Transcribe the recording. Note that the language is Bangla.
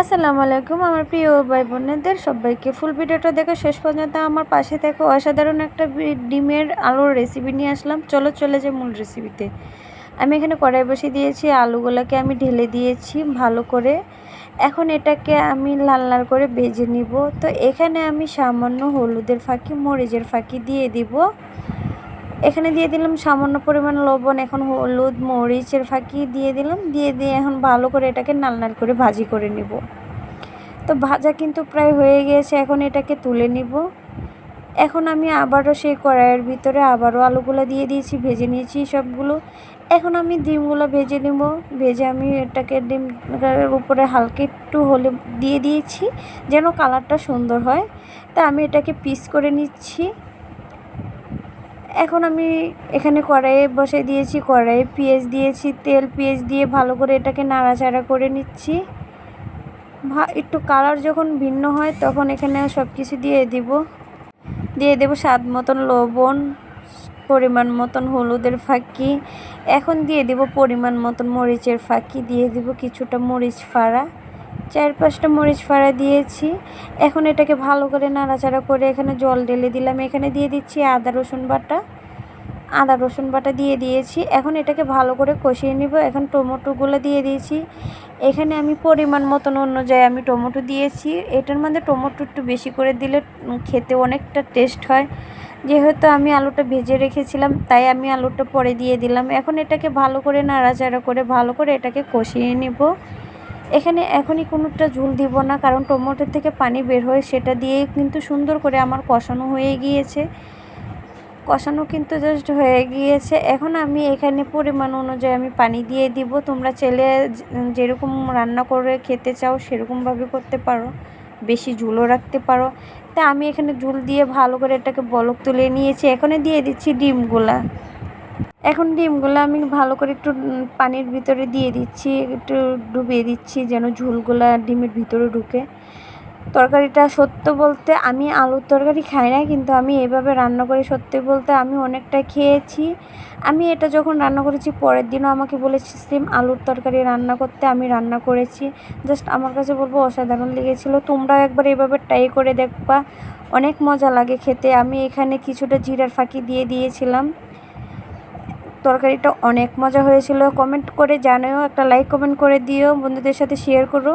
আসসালামু আলাইকুম, আমার প্রিয় ভাই বোনেদের সবাইকে ফুল ভিডিওটা দেখে শেষ পর্যন্ত আমার পাশে থেকে। অসাধারণ একটা ডিমের আলুর রেসিপি নিয়ে আসলাম। চলো, চলে যে মূল রেসিপিতে আমি এখানে কড়াই বসে দিয়েছি আলুগুলোকে আমি ঢেলে দিয়েছি ভালো করে। এখন এটাকে আমি লাল লাল করে ভেজে নিব। তো এখানে আমি সামান্য হলুদের ফাঁকি, মরিচের ফাঁকি দিয়ে দিব। এখানে দিয়ে দিলাম সামান্য পরিমাণ লবণ, এখন হলুদ, মরিচের ফাঁকি দিয়ে দিলাম, দিয়ে দিয়ে এখন ভালো করে এটাকে নাল নাল করে ভাজি করে নিব। তো ভাজা কিন্তু প্রায় হয়ে গিয়েছে এখন এটাকে তুলে নিব। এখন আমি আবারও সেই কড়াইয়ের ভিতরে আবারও আলুগুলো দিয়ে দিয়েছি, ভেজে নিয়েছি সবগুলো। এখন আমি ডিমগুলো ভেজে নেব, ভেজে আমি এটাকে ডিম উপরে হালকা একটু হলে দিয়ে দিয়েছি, যেন কালারটা সুন্দর হয়। তা আমি এটাকে পিস করে নিচ্ছি। এখন আমি এখানে কড়াইয়ে বসে দিয়েছি, কড়াইয়ে পেঁয়াজ দিয়েছি, তেল পেঁয়াজ দিয়ে ভালো করে এটাকে নাড়াচাড়া করে নিচ্ছি। একটু কালার যখন ভিন্ন হয় তখন এখানে সব কিছু দিয়ে দিব। দিয়ে দেবো স্বাদ মতন লবণ, পরিমাণ মতন হলুদের ফাঁকি। এখন দিয়ে দিব পরিমাণ মতন মরিচের ফাঁকি, দিয়ে দিব কিছুটা মরিচ ফাড়া। চার পাঁচটা মরিচ ফাড়া দিয়েছি। এখন এটাকে ভালো করে নাড়াচাড়া করে এখানে জল ঢেলে দিলাম। এখানে দিয়ে দিচ্ছি আদা, রসুন বাটা। আদা, রসুন বাটা দিয়ে দিয়েছি। এখন এটাকে ভালো করে কষিয়ে নিব। এখন টমেটোগুলো দিয়ে দিয়েছি। এখানে আমি পরিমাণ মতন অনুযায়ী আমি টমেটো দিয়েছি। এটার মধ্যে টমেটো একটু বেশি করে দিলে খেতে অনেকটা টেস্ট হয়। যেহেতু আমি আলুটা ভেজে রেখেছিলাম, তাই আমি আলুটা পরে দিয়ে দিলাম। এখন এটাকে ভালো করে নাড়াচাড়া করে ভালো করে এটাকে কষিয়ে নেব। এখানে এখনই কোনোটা ঝুল দিব না, কারণ টমেটোর থেকে পানি বের হয় সেটা দিয়ে কিন্তু সুন্দর করে আমার কষানো হয়ে গিয়েছে। কষানো কিন্তু জাস্ট হয়ে গিয়েছে। এখন আমি এখানে পরিমাণ অনুযায়ী আমি পানি দিয়ে দিব। তোমরা চেলে যেরকম রান্না করে খেতে চাও সেরকমভাবে করতে পারো। বেশি ঝুলও রাখতে পারো। তা আমি এখানে ঝুল দিয়ে ভালো করে এটাকে বলক তুলে নিয়েছি। এখানে দিয়ে দিচ্ছি ডিমগুলা। এখন ডিমগুলো আমি ভালো করে একটু পানির ভিতরে দিয়ে দিচ্ছি, একটু ডুবিয়ে দিচ্ছি যেন ঝুলগুলা ডিমের ভিতরে ঢুকে। তরকারিটা সত্য বলতে আমি আলুর তরকারি খাই না, কিন্তু আমি এভাবে রান্না করি সত্যি বলতে আমি অনেকটা খেয়েছি। আমি এটা যখন রান্না করেছি পরের দিনও আমাকে বলেছি, সেম, আলুর তরকারি রান্না করতে আমি রান্না করেছি। জাস্ট আমার কাছে বলব অসাধারণ লেগেছিলো। তোমরাও একবার এভাবে ট্রাই করে দেখবা, অনেক মজা লাগে খেতে। আমি এখানে কিছুটা জিরার ফাঁকি দিয়ে দিয়েছিলাম। তরকারিটা অনেক মজা হয়েছিল। কমেন্ট করে জানাও, একটা লাইক কমেন্ট করে দিও, বন্ধুদের সাথে শেয়ার করো।